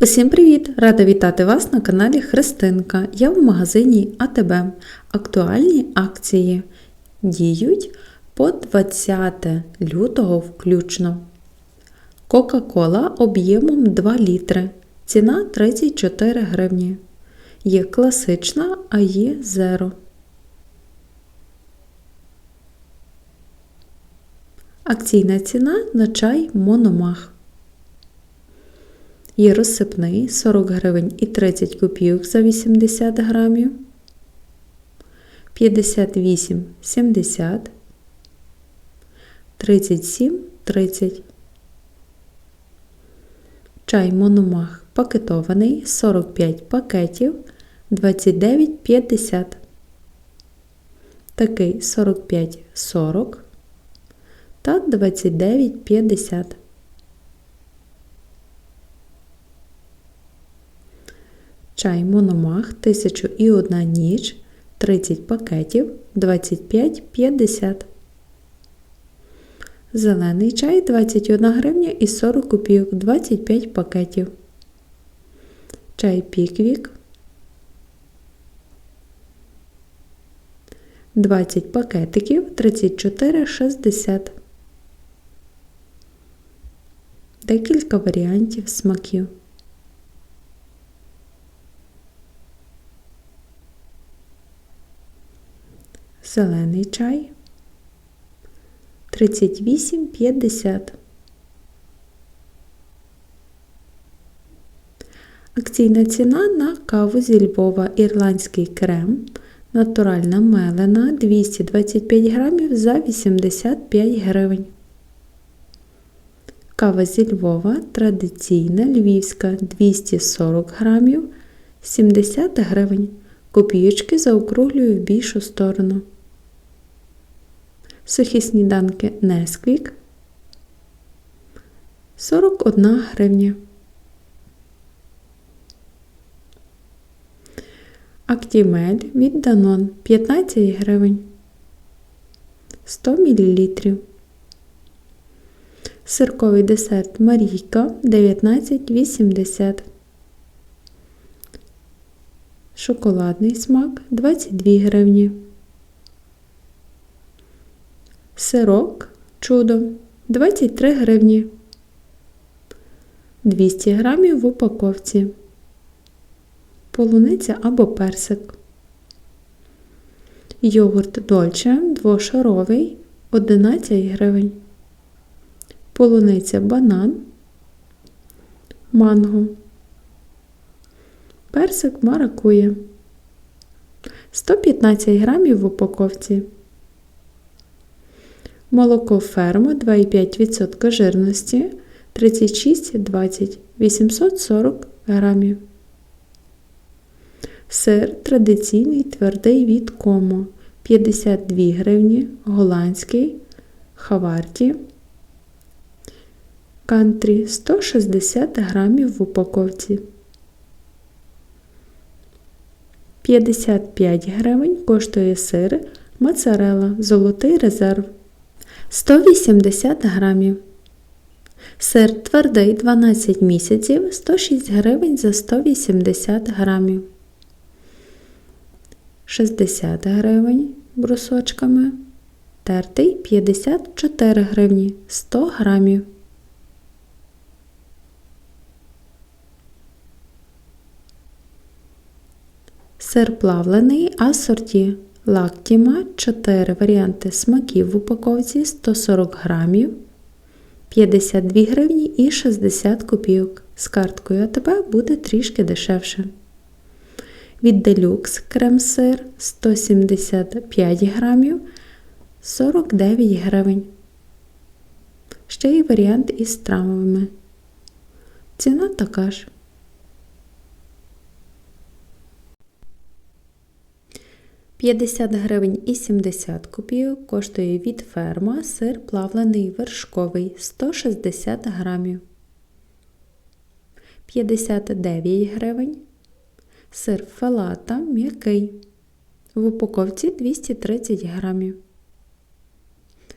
Усім привіт! Рада вітати вас на каналі Христинка. Я в магазині АТБ. Актуальні акції діють по 20 лютого включно. Кока-кола об'ємом 2 літри. Ціна 34 гривні. Є класична, а є зеро. Акційна ціна на чай Мономах. Є розсипний 40 гривень і 30 копійок за 80 грамів, 58,70, 37,30. Чай Мономах пакетований 45 пакетів 29,50. Такий 45,40 та 29,50. Чай Мономах 1001 ніч 30 пакетів 25,50. Зелений чай 21 гривня і 40 копійок 25 пакетів. Чай Піквік 20 пакетиків 34,60. Декілька варіантів смаків. Зелений чай 38,50. Акційна ціна на каву зі Львова ірландський крем. Натуральна мелена 225 грамів за 85 гривень. Кава зі Львова традиційна львівська 240 грамів 70 гривень. Копійочки заокруглюю в більшу сторону. Сухі сніданки Несквік 41 гривня. Актімель від Данон 15 гривень 100 мл. Сирковий десерт Марійка 19,80. Шоколадний смак 22 гривні. Сирок чудо 23 гривні. 200 грамів в упаковці. Полуниця або персик. Йогурт Дольче двошаровий 11 гривень. Полуниця банан. Манго. Персик маракує. 115 грамів в упаковці. Молоко ферма 2,5% жирності 36,20 840 грамів. Сир традиційний твердий від комо 52 гривні, голландський, хаварті, кантрі 160 грамів в упаковці. 55 гривень коштує сир моцарелла Золотий резерв 180 грамів. Сир твердий 12 місяців 106 гривень за 180 грамів. 60 гривень брусочками. Тертий 54 гривні 100 грамів. Сир плавлений асорті лактіма 4 варіанти смаків в упаковці 140 грамів, 52 гривні і 60 копійок. З карткою АТБ буде трішки дешевше. Від Deluxe крем-сир 175 грамів 49 гривень. Ще є варіант із травами. Ціна така ж. 50 гривень і 70 копійок коштує від ферма сир плавлений вершковий 160 грамів. 59 гривень. Сир фалата м'який. В упаковці 230 грамів.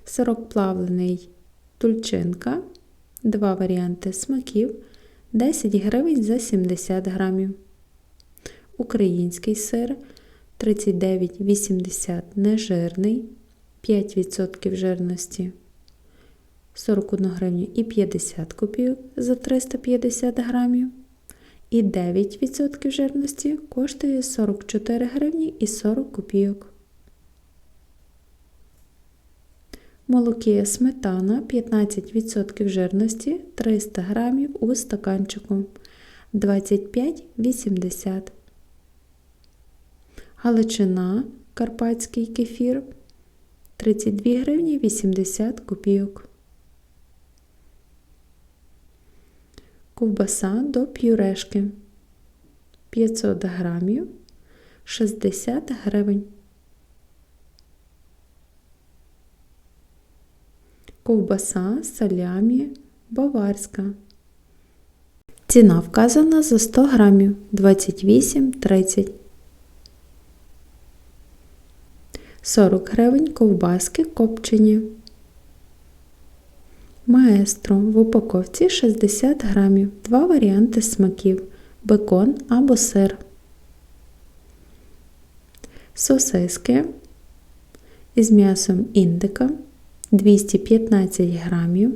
Сирок плавлений тульчинка. Два варіанти смаків 10 гривень за 70 грамів. Український сир 39,80 нежирний, 5% жирності 41 гривню і 50 копійок за 350 грамів. І 9% жирності коштує 44 гривні і 40 копійок. Молокія сметана 15% жирності 300 грамів у стаканчику 25,80. Галичина карпатський кефір 32 гривні 80 копійок. Ковбаса до пюрешки 500 грамів 60 гривень. Ковбаса салямі баварська. Ціна вказана за 100 грамів 28,30. 40 гривень ковбаски копчені. Маестро в упаковці 60 грамів. Два варіанти смаків бекон або сир. Сосиски із м'ясом індика 215 грамів.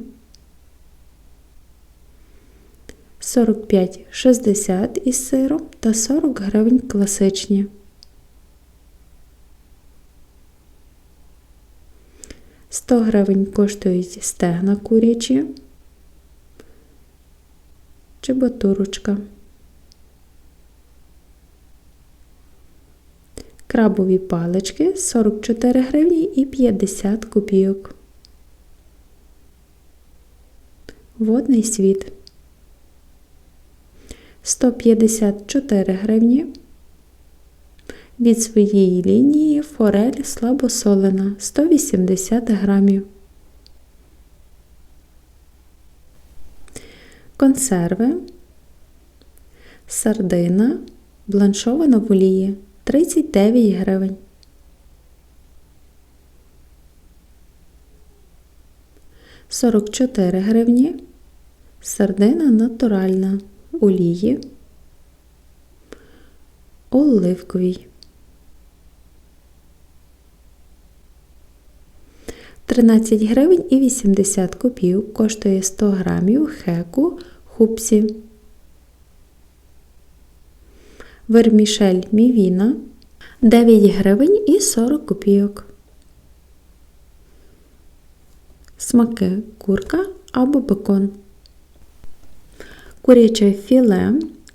45,60 із сиром та 40 гривень класичні. 100 гривень коштують стегна курячі, чебатурочка. Крабові палички 44 гривні і 50 копійок. Водний світ 154 гривні. Від своєї лінії форель слабосолена 180 грамів. Консерви, сардина, бланшована в олії 39 гривень. Сорок чотири гривні. Сардина натуральна олії. Оливковій. 13 гривень і 80 копійок коштує 100 грамів хеку хупсі. Вермішель мівіна 9 гривень і 40 копійок. Смаки курка або бекон. Куряче філе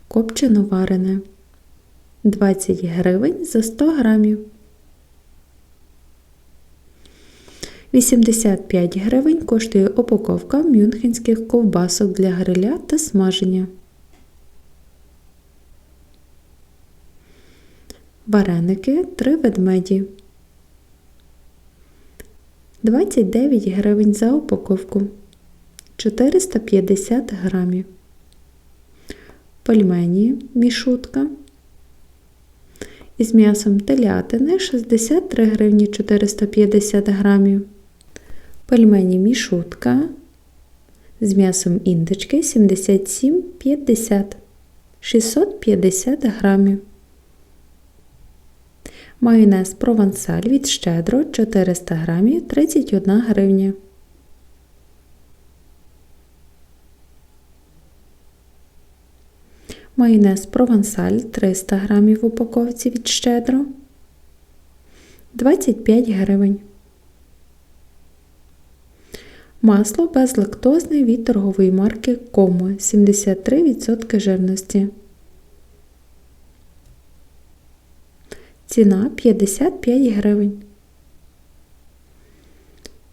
копчено варене 20 гривень за 100 грамів. 85 гривень коштує упаковка мюнхенських ковбасок для гриля та смаження. Вареники 3 ведмеді. 29 гривень за упаковку. 450 грамів. Пельмені мішутка. Із м'ясом телятини 63 гривні 450 грамів. Пельмені мішутка з м'ясом індички 77,50 650 грамів. Майонез провансаль від щедро 400 грамів 31 гривня. Майонез провансаль 300 грамів в упаковці від щедро 25 гривень. Масло безлактозне від торгової марки Комо 73% жирності. Ціна 55 гривень.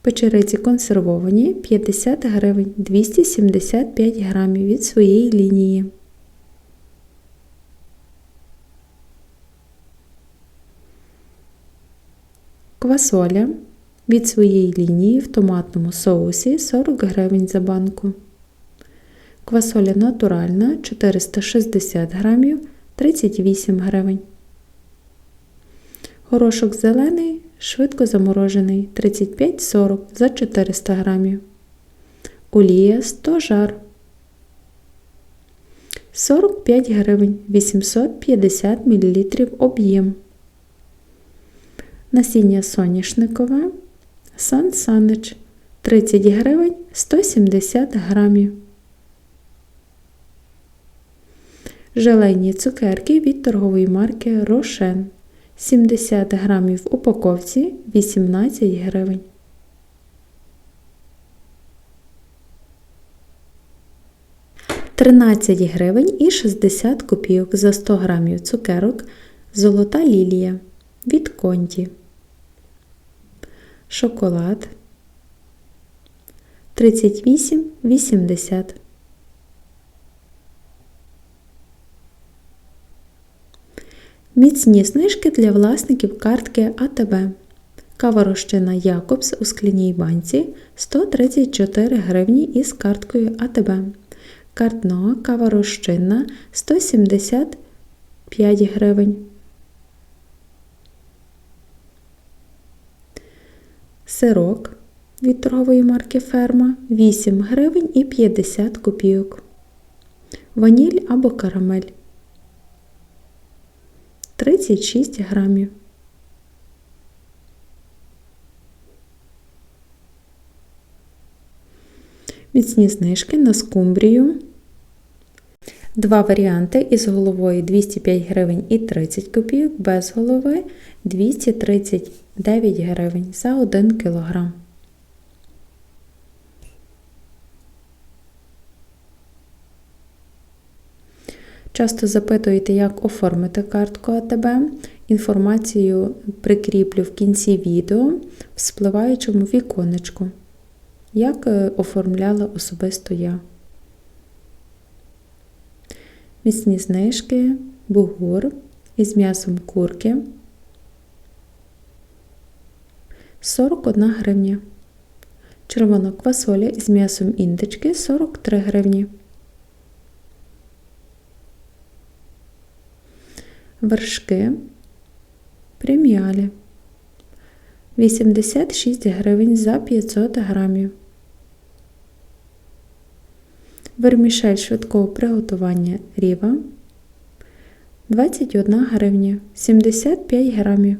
Печериці консервовані 50 гривень 275 грамів від своєї лінії. Квасоля від своєї лінії в томатному соусі 40 гривень за банку. Квасоля натуральна 460 грамів 38 гривень. Горошок зелений, швидко заморожений 35-40 за 400 грамів. Олія 100 жар. 45 гривень 850 мл об'єм. Насіння соняшникове Сан Санич 30 гривень 170 грамів. Желейні цукерки від торгової марки Рошен 70 грамів в упаковці 18 гривень. Тринадцять гривень і 60 копійок за 100 грамів цукерок Золота лілія від конті. Шоколад 38,80 Міцні знижки для власників картки АТБ. Кава розчина Якобс у скляній банці 134 гривні із карткою АТБ. Картно кава розчинна 175 гривень. Сирок від торгової марки Ферма 8 гривень і 50 копійок. Ваніль або карамель 36 грамів. Міцні знижки на скумбрію. Два варіанти із головою 205 гривень і 30 копійок, без голови 239 гривень за 1 кілограм. Часто запитуєте, як оформити картку АТБ. Інформацію прикріплю в кінці відео в спливаючому віконечку, як е, оформляла особисто я. Міцні знижки, бугур із м'ясом курки 41 гривня. Червона квасоля із м'ясом індички 43 гривні. вершки преміалі 86 гривень за 500 грамів. Вермішель швидкого приготування ріва 21 гривня 75 грамів.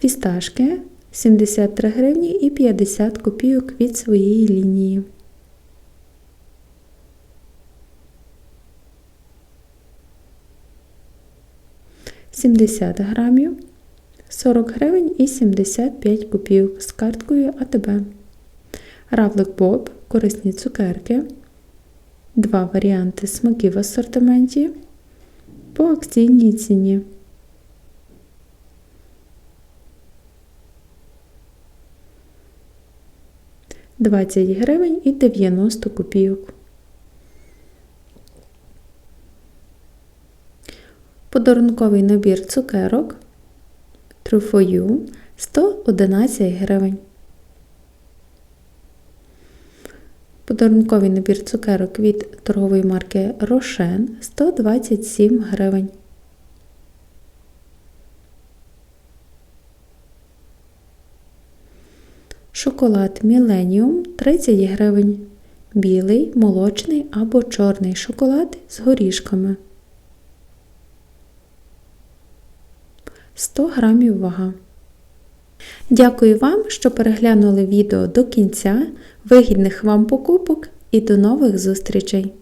Фісташки 73 гривні і 50 копійок від своєї лінії. 70 грамів, 40 гривень і 75 копійок з карткою АТБ. Равлик Боб, корисні цукерки. Два варіанти смаків в асортименті по акційній ціні. Двадцять гривень і 90 копійок. Подарунковий набір цукерок True 111 гривень. Подарунковий набір цукерок від торгової марки Рошен 127 гривень. Шоколад Міленіум 30 гривень. Білий, молочний або чорний шоколад з горішками. 100 грамів вага. Дякую вам, що переглянули відео до кінця. Вигідних вам покупок і до нових зустрічей!